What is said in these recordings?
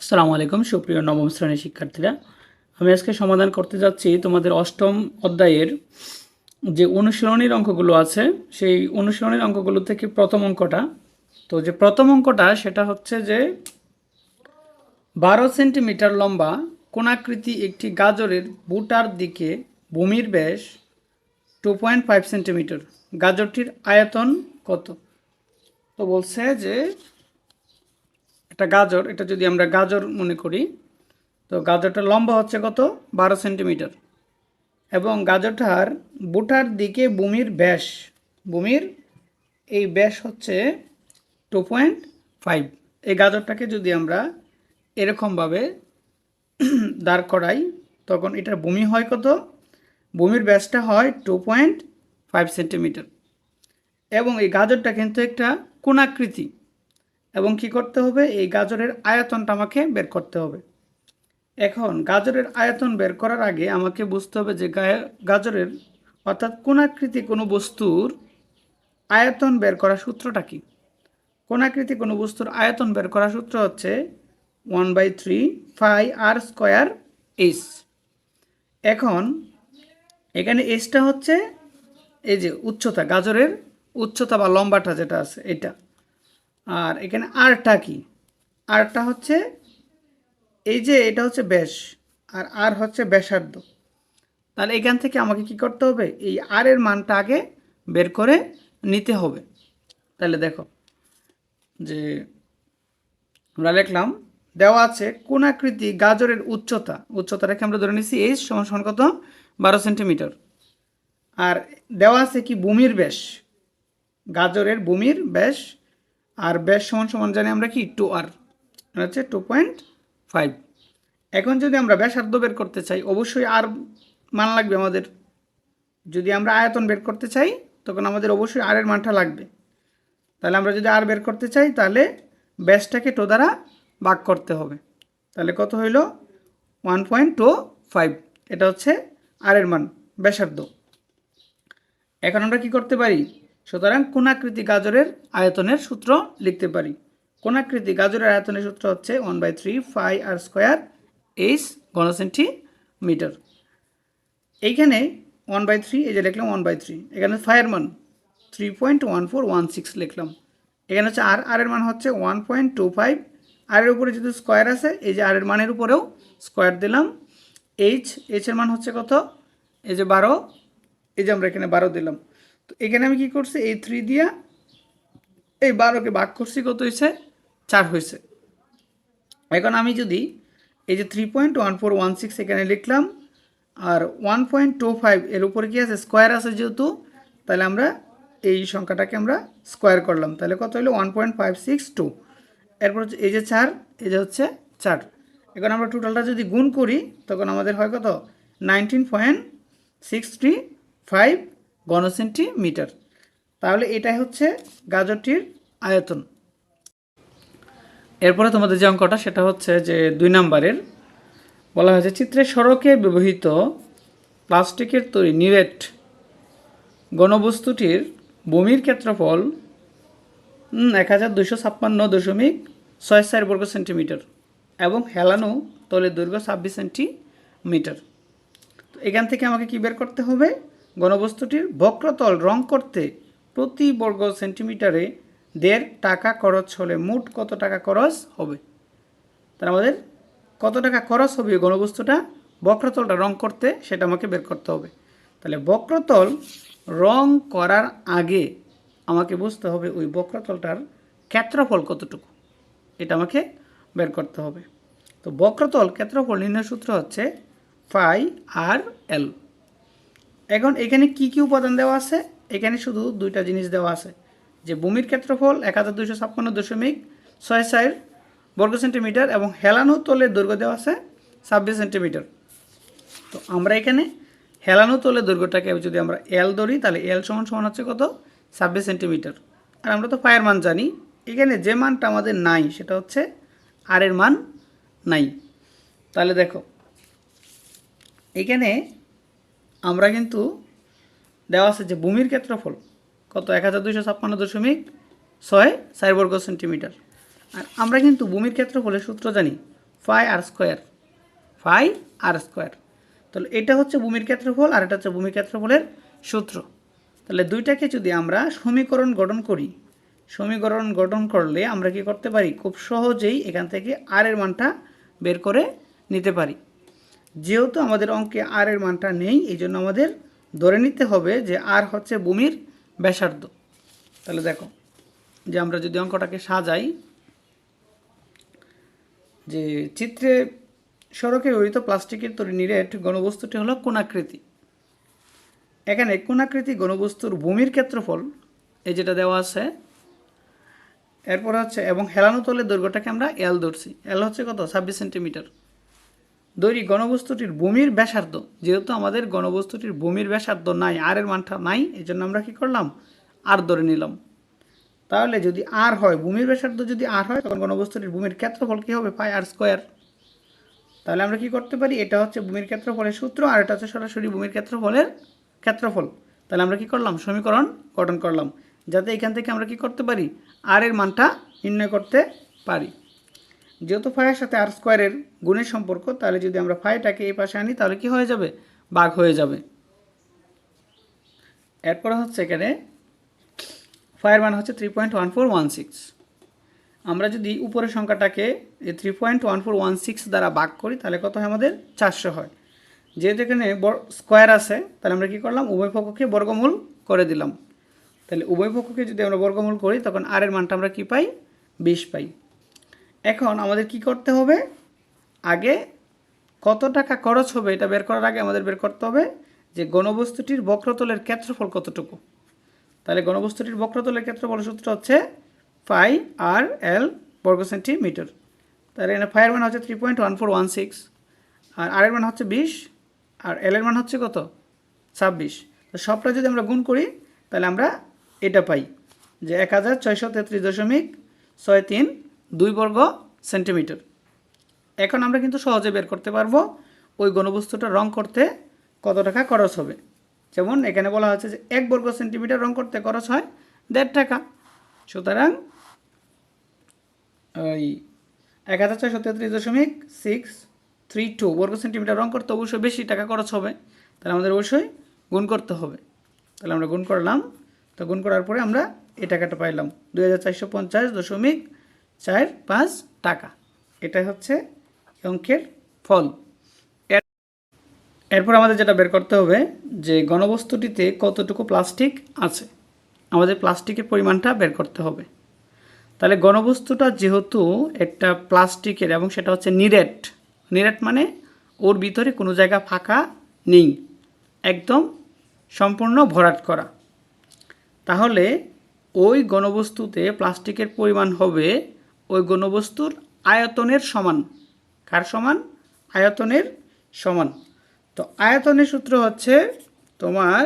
আসসালামু আলাইকুম, সুপ্রিয় নবম শ্রেণির শিক্ষার্থীরা। আমি আজকে সমাধান করতে যাচ্ছি তোমাদের অষ্টম অধ্যায়ের যে অনুশীলনীর অঙ্কগুলো আছে, সেই অনুশীলনীর অঙ্কগুলো থেকে প্রথম অঙ্কটা। তো যে প্রথম অঙ্কটা, সেটা হচ্ছে যে বারো সেন্টিমিটার লম্বা কোনাকৃতি একটি গাজরের বুটার দিকে ভূমির ব্যাস টু পয়েন্ট ফাইভ সেন্টিমিটার। গাজরটির আয়তন কত? তো বলছে যে একটা গাজর, এটা যদি আমরা গাজর মনে করি, তো গাজরটা লম্বা হচ্ছে কত? বারো সেন্টিমিটার। এবং গাজরটার বুটার দিকে ভূমির ব্যাস, ভূমির এই ব্যাস হচ্ছে টু পয়েন্ট ফাইভ এই গাজরটাকে যদি আমরা এরকমভাবে দাঁড় করাই, তখন এটার বমি হয় কত? বমির ব্যাসটা হয় টু পয়েন্ট ফাইভ সেন্টিমিটার। এবং এই গাজরটা কিন্তু একটা কোণাকৃতি। এবং কি করতে হবে? এই গাজরের আয়তনটা আমাকে বের করতে হবে। এখন গাজরের আয়তন বের করার আগে আমাকে বুঝতে হবে যে গাজরের অর্থাৎ কোণাকৃতি কোনো বস্তুর আয়তন বের করার সূত্রটা কি? কোণাকৃতি কোনো বস্তুর আয়তন বের করার সূত্র হচ্ছে one by three pi R square H এখন এখানে এসটা হচ্ছে এই যে উচ্চতা, গাজরের উচ্চতা বা লম্বাটা যেটা আছে, এটা। আর এখানে আরটা কি? আরটা হচ্ছে এই যে এটা হচ্ছে ব্যাস, আর আর হচ্ছে ব্যাসার্ধ। তাহলে এখান থেকে আমাকে কি করতে হবে? এই আর এর মানটা আগে বের করে নিতে হবে। তাহলে দেখো যে আমরা লিখলাম, দেওয়া আছে কোণাকৃতি গাজরের উচ্চতা উচ্চতাটাকে আমরা ধরে নিচ্ছি এই সমান কত? বারো সেন্টিমিটার। আর দেওয়া আছে কি? ভূমির ব্যাস, গাজরের ভূমির ব্যাস আর ব্যাস সমান সমান জানি আমরা কি? টু আর হচ্ছে টু পয়েন্ট ফাইভ এখন যদি আমরা ব্যাসার্ধ বের করতে চাই, অবশ্যই আর মান লাগবে আমাদের। যদি আমরা আয়তন বের করতে চাই, তখন আমাদের অবশ্যই আর এর মানটা লাগবে। তাহলে আমরা যদি আর বের করতে চাই, তাহলে ব্যাসটাকে টো দ্বারা ভাগ করতে হবে। তাহলে কত হইল? ওয়ান পয়েন্ট টু ফাইভ এটা হচ্ছে আর এর মান, ব্যাসার্ধ। এখন আমরা কি করতে পারি? সুতরাং কোনাকৃতি গাজরের আয়তনের সূত্র লিখতে পারি। কোনাকৃতি গাজরের আয়তনের সূত্র হচ্ছে one by three pi R square H ঘন সেন্টিমিটার এইখানে ওয়ান বাই থ্রি এই যে লিখলাম ওয়ান বাই থ্রি এখানে ফাইয়ের মান three point one four one six লিখলাম। এখানে হচ্ছে আর আর এর মান হচ্ছে ওয়ান পয়েন্ট টু ফাইভ আর এর উপরে যেহেতু স্কোয়ার আছে, এই যে আর এর মানের উপরেও স্কোয়ার দিলাম। এইচ এইচ এর মান হচ্ছে কত? এই যে বারো, এই যে আমরা এখানে বারো দিলাম। তো এখানে আমি কি করছি? এই থ্রি দিয়া এই বারোকে ভাগ করছি, কত হয়েছে চার হয়েছে এখন আমি যদি এই যে three point one four one six এখানে লিখলাম, আর ওয়ান পয়েন্ট টু ফাইভ এর উপরে কি আছে? স্কোয়ার আছে যেহেতু, তাহলে আমরা এই সংখ্যাটাকে আমরা স্কোয়ার করলাম। তাহলে কত হলো one point five six two এরপর হচ্ছে এই যে চার, এই যে হচ্ছে চার। এখন আমরা টোটালটা যদি গুণ করি, তখন আমাদের হয় কত? Nineteen point six three five ঘন সেন্টিমিটার তাহলে এটাই হচ্ছে গাজরটির আয়তন। এরপরে তোমাদের যে অঙ্কটা, সেটা হচ্ছে যে দুই নাম্বারের, বলা হয়েছে, চিত্রে সড়কে ব্যবহৃত প্লাস্টিকের তৈরি নিরেট গণবস্তুটির ভূমির ক্ষেত্রফল এক হাজার দুশো ছাপ্পান্ন দশমিক ছয় চার বর্গ সেন্টিমিটার এবং হেলানো তলের দৈর্ঘ্য ছাব্বিশ সেন্টিমিটার। তো এখান থেকে আমাকে কি বের করতে হবে? গণবস্তুটির বক্রতল রং করতে প্রতি বর্গ সেন্টিমিটারে দেড় টাকা খরচ হলে মোট কত টাকা খরচ হবে? তার আমাদের কত টাকা খরচ হবে গণবস্তুটা? বক্রতলটা রং করতে সেটা আমাকে বের করতে হবে। তাহলে বক্রতল রং করার আগে আমাকে বুঝতে হবে ওই বক্রতলটার ক্ষেত্রফল কতটুকু। এটা আমাকে বের করতে হবে। তো বক্রতল ক্ষেত্রফল নির্ণয় সূত্র হচ্ছে ফাই আর এল। এখন এখানে কি কি উপাদান দেওয়া আছে? এখানে শুধু দুইটা জিনিস দেওয়া আছে, যে ভূমির ক্ষেত্রফল এক হাজার দুইশো ছাপ্পান্ন দশমিক ছয় চার বর্গ সেন্টিমিটার এবং হেলানো তলের দৈর্ঘ্য দেওয়া আছে ছাব্বিশ সেন্টিমিটার। তো আমরা এখানে হেলানো তলের দৈর্ঘ্যটাকে যদি আমরা এল ধরি, তাহলে এল সমান সমান হচ্ছে কত? ছাব্বিশ সেন্টিমিটার। আর আমরা তো ফায়ের মান জানি। এখানে যে মানটা আমাদের নাই, সেটা হচ্ছে আর এর মান নাই। তাহলে দেখো, এখানে আমরা কিন্তু দেওয়া আছে যে ভূমির ক্ষেত্রফল কত? এক হাজার দুইশো ছাপ্পান্ন দশমিক ছয় চার বর্গ সেন্টিমিটার। আর আমরা কিন্তু ভূমির ক্ষেত্রফলের সূত্র জানি pi r square. Pi r square. তাহলে এটা হচ্ছে ভূমির ক্ষেত্রফল আর এটা হচ্ছে ভূমির ক্ষেত্রফলের সূত্র। তাহলে দুইটাকে যদি আমরা সমীকরণ গঠন করি, সমীকরণ গঠন করলে আমরা কি করতে পারি? খুব সহজেই এখান থেকে আর এর মানটা বের করে নিতে পারি। যেহেতু আমাদের অঙ্কে আর এর মানটা নেই, এই জন্য আমাদের ধরে নিতে হবে যে আর হচ্ছে ভূমির ব্যাসার্ধ। তাহলে দেখো, যে আমরা যদি অঙ্কটাকে সাজাই, যে চিত্রে সড়কে ব্যবহৃত প্লাস্টিকের তৈরি নিরেট গণবস্তুটি হলো কোনাকৃতি এখানে কোনাকৃতি গণবস্তুর ভূমির ক্ষেত্রফল, এই যেটা দেওয়া আছে, এরপর হচ্ছে, এবং হেলানো তলের দৈর্ঘ্যটাকে আমরা এল ধরছি। এল হচ্ছে কত? ছাব্বিশ সেন্টিমিটার। দৈরি গণবস্তুটির ভূমির ব্যাসার্ধ। যেহেতু আমাদের গণবস্তুটির ভূমির ব্যাসার্ধ নাই, আর এর মানটা নাই এই জন্য আমরা কী করলাম? আর ধরে নিলাম। তাহলে যদি আর হয়, ভূমির ব্যাসার্ধ যদি আর হয়, তখন গণবস্তুটির ভূমির ক্ষেত্রফল কী হবে? Pi r square. তাহলে আমরা কি করতে পারি? এটা হচ্ছে ভূমির ক্ষেত্রফলের সূত্র, আর এটা হচ্ছে সরাসরি ভূমির ক্ষেত্রফলের ক্ষেত্রফল। তাহলে আমরা কি করলাম? সমীকরণ গঠন করলাম। যাতে এখান থেকে আমরা কি করতে পারি? আর এর মানটা নির্ণয় করতে পারি। যেহেতু ফাইয়ের সাথে আর স্কোয়ারের গুণের সম্পর্ক, তাহলে যদি আমরা ফাইটাকে এই পাশে আনি, তাহলে কি হয়ে যাবে? বাঘ হয়ে যাবে। এরপরে হচ্ছে এখানে ফায়ার মান হচ্ছে three point one four one six আমরা যদি উপরের সংখ্যাটাকে এই three point one four one six দ্বারা ভাগ করি, তাহলে কত হয় আমাদের? চারশো হয়। যেহেতু এখানে স্কোয়ার আছে, তাহলে আমরা কী করলাম? উভয় পক্ষকে বর্গমূল করে দিলাম। তাহলে উভয় পক্ষকে যদি আমরা বর্গমূল করি, তখন আর এর মানটা আমরা কী পাই? বিশ পাই। এখন আমাদের কি করতে হবে? আগে কত টাকা খরচ হবে এটা বের করার আগে আমাদের বের করতে হবে যে গণবস্তুটির বক্রতলের ক্ষেত্রফল কতটুকু? তাহলে গণবস্তুটির বক্রতলের ক্ষেত্রফল সূত্র হচ্ছে ফাই আর এল বর্গ সেন্টিমিটার। তাহলে এখানে ফাইয়ের মান হচ্ছে three point one four one six আর আর এর মান হচ্ছে বিশ আর এল এর মান হচ্ছে কত? ছাব্বিশ। তো সবটা যদি আমরা গুণ করি, তাহলে আমরা এটা পাই যে এক হাজার ছয়শো তেত্রিশ দশমিক ছয় তিন দুই বর্গ সেন্টিমিটার। এখন আমরা কিন্তু সহজে বের করতে পারব ওই গণবস্তুটা রং করতে কত টাকা খরচ হবে। যেমন এখানে বলা হচ্ছে যে এক বর্গ সেন্টিমিটার রং করতে খরচ হয় দেড় টাকা। সুতরাং ওই এক হাজার ছয়শো তেত্রিশ দশমিক সিক্স থ্রি টু বর্গ সেন্টিমিটার রং করতে অবশ্যই বেশি টাকা খরচ হবে। তাহলে আমাদের অবশ্যই গুণ করতে হবে। তাহলে আমরা গুণ করলাম। তো গুণ করার পরে আমরা এই টাকাটা পাইলাম দুই হাজার চারশো পঞ্চাশ দশমিক চার পাঁচ টাকা। এটা হচ্ছে অঙ্কের ফল। এর- এরপর আমাদের যেটা বের করতে হবে, যে গণবস্তুটিতে কতটুকু প্লাস্টিক আছে? আমাদের প্লাস্টিকের পরিমাণটা বের করতে হবে। তাহলে গণবস্তুটা যেহেতু একটা প্লাস্টিকের এবং সেটা হচ্ছে নিরেট। নিরেট মানে ওর ভিতরে কোনো জায়গা ফাঁকা নেই। একদম সম্পূর্ণ ভরাট করা। তাহলে ওই গণবস্তুতে প্লাস্টিকের পরিমাণ হবে ওই গণবস্তুর আয়তনের সমান। কার সমান? আয়তনের সমান। তো আয়তনের সূত্র হচ্ছে তোমার,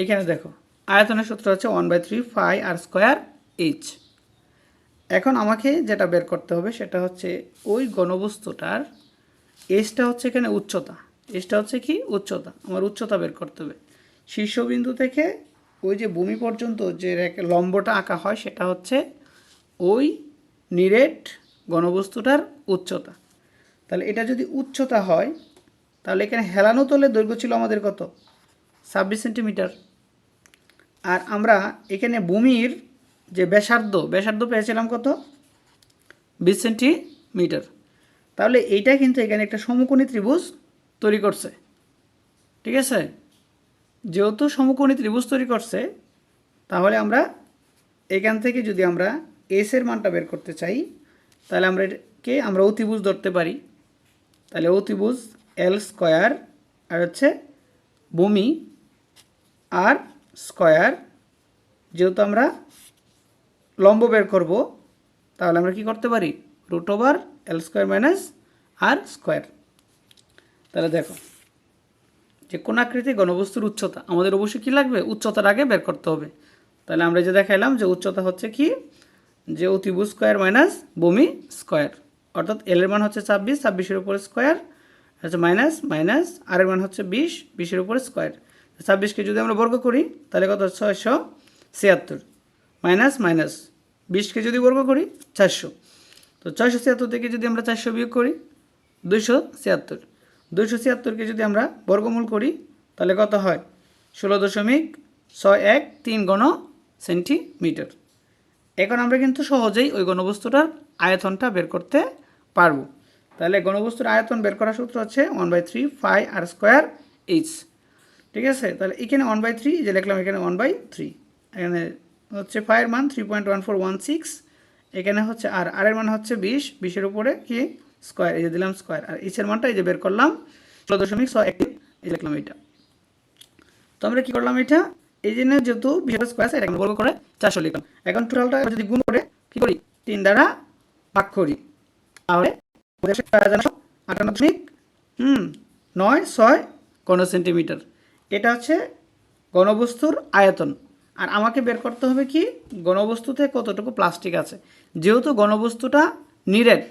এখানে দেখো, আয়তনের সূত্র হচ্ছে one by three pi r square h এখন আমাকে যেটা বের করতে হবে সেটা হচ্ছে ওই গণবস্তুটার এসটা হচ্ছে এখানে উচ্চতা। এসটা হচ্ছে কি? উচ্চতা। আমার উচ্চতা বের করতে হবে। শীর্ষবিন্দু থেকে ওই যে ভূমি পর্যন্ত যে লম্বটা আঁকা হয়, সেটা হচ্ছে ওই নিরেট গণবস্তুটার উচ্চতা। তাহলে এটা যদি উচ্চতা হয়, তাহলে এখানে হেলানো তলের দৈর্ঘ্য ছিল আমাদের কত? ছাব্বিশ সেন্টিমিটার। আর আমরা এখানে ভূমির যে ব্যাসার্ধ ব্যাসার্ধ পেয়েছিলাম কত? বিশ সেন্টিমিটার। তাহলে এইটা কিন্তু এখানে একটা সমকোণী ত্রিভুজ তৈরি করছে। ঠিক আছে? যেহেতু সমকোণী ত্রিভুজ তৈরি করছে, তাহলে আমরা এখান থেকে যদি আমরা এস এর মানটা বের করতে চাই, তাহলে আমরা এটাকে আমরা অতিভুজ ধরতে পারি। তাহলে অতিভুজ এল স্কোয়ার আর হচ্ছে ভূমি আর স্কোয়ার যেহেতু আমরা লম্ব বের করব, তাহলে আমরা কি করতে পারি? Root over l square minus r square তাহলে দেখো যে কোন আকৃতি গণবস্তুর উচ্চতা। আমাদের অবশ্যই কী লাগবে? উচ্চতার আগে বের করতে হবে। তাহলে আমরা যে দেখাইলাম যে উচ্চতা হচ্ছে কি? যে অতিভুজ স্কোয়ার মাইনাস ভূমি স্কোয়ার। অর্থাৎ এল এর মান হচ্ছে ছাব্বিশ ছাব্বিশের উপরে স্কোয়ার। হচ্ছে মাইনাস মাইনাস। আর এর মান হচ্ছে বিশ বিশের উপরে স্কোয়ার। ছাব্বিশকে যদি আমরা বর্গ করি, তাহলে কত? ছয়শো ছিয়াত্তর। Minus minus. বিশকে যদি বর্গ করি, চারশো। তো ছয়শো ছিয়াত্তর থেকে যদি আমরা চারশো বিয়োগ করি, দুইশো ছিয়াত্তর। দুইশো ছিয়াত্তরকে যদি আমরা বর্গমূল করি, তাহলে কত হয়? ষোলো দশমিক ছয় এক তিন গণ সেন্টিমিটার এখন আমরা কিন্তু সহজেই ওই গণবস্তুটার আয়তনটা বের করতে পারব। তাহলে গণবস্তুর আয়তন বের করার সূত্র হচ্ছে one by three pi r square h. ঠিক আছে? তাহলে এখানে ওয়ান বাই থ্রি যে লিখলাম এখানে ওয়ান বাই থ্রি। এখানে হচ্ছে ফাইয়ের মান three point one four one six. এখানে হচ্ছে আর আর এর মান হচ্ছে বিশ। বিশের উপরে কি? স্কোয়ার, এই যে দিলাম স্কোয়ার, আর এইচের মানটা এই যে বের করলাম ষোলো দশমিক ছয় এক, এই লিখলাম এইটা। তো আমরা কি করলাম এটা এই জন্য যেহেতু বিশেষ স্কোয়ার আছে এটাকে করে চারশো লিখলাম। এখন টোটালটা যদি গুণ করে কি করি? তিন দ্বারা ভাগ করি। তাহলে আটান্ন দশমিক, হুম, নয়, ছয় ঘন সেন্টিমিটার। এটা হচ্ছে গণবস্তুর আয়তন। আর আমাকে বের করতে হবে কি? গণবস্তুতে কতটুকু প্লাস্টিক আছে? যেহেতু গণবস্তুটা নিরেট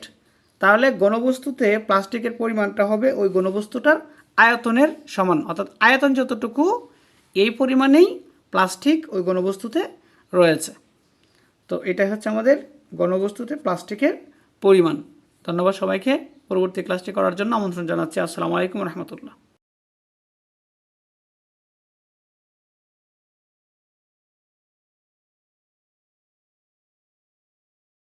তাহলে গণবস্তুতে প্লাস্টিকের পরিমাণটা হবে ওই গণবস্তুটার আয়তনের সমান। অর্থাৎ আয়তন যতটুকু, এই পরিমাণেই প্লাস্টিক ওই গণবস্তুতে রয়েছে। তো এটা হচ্ছে আমাদের গণবস্তুতে প্লাস্টিকের পরিমাণ। ধন্যবাদ সবাইকে। পরবর্তী ক্লাসটি করার জন্য আমন্ত্রণ জানাচ্ছি। আসসালামু আলাইকুম রহমতুল্লাহ।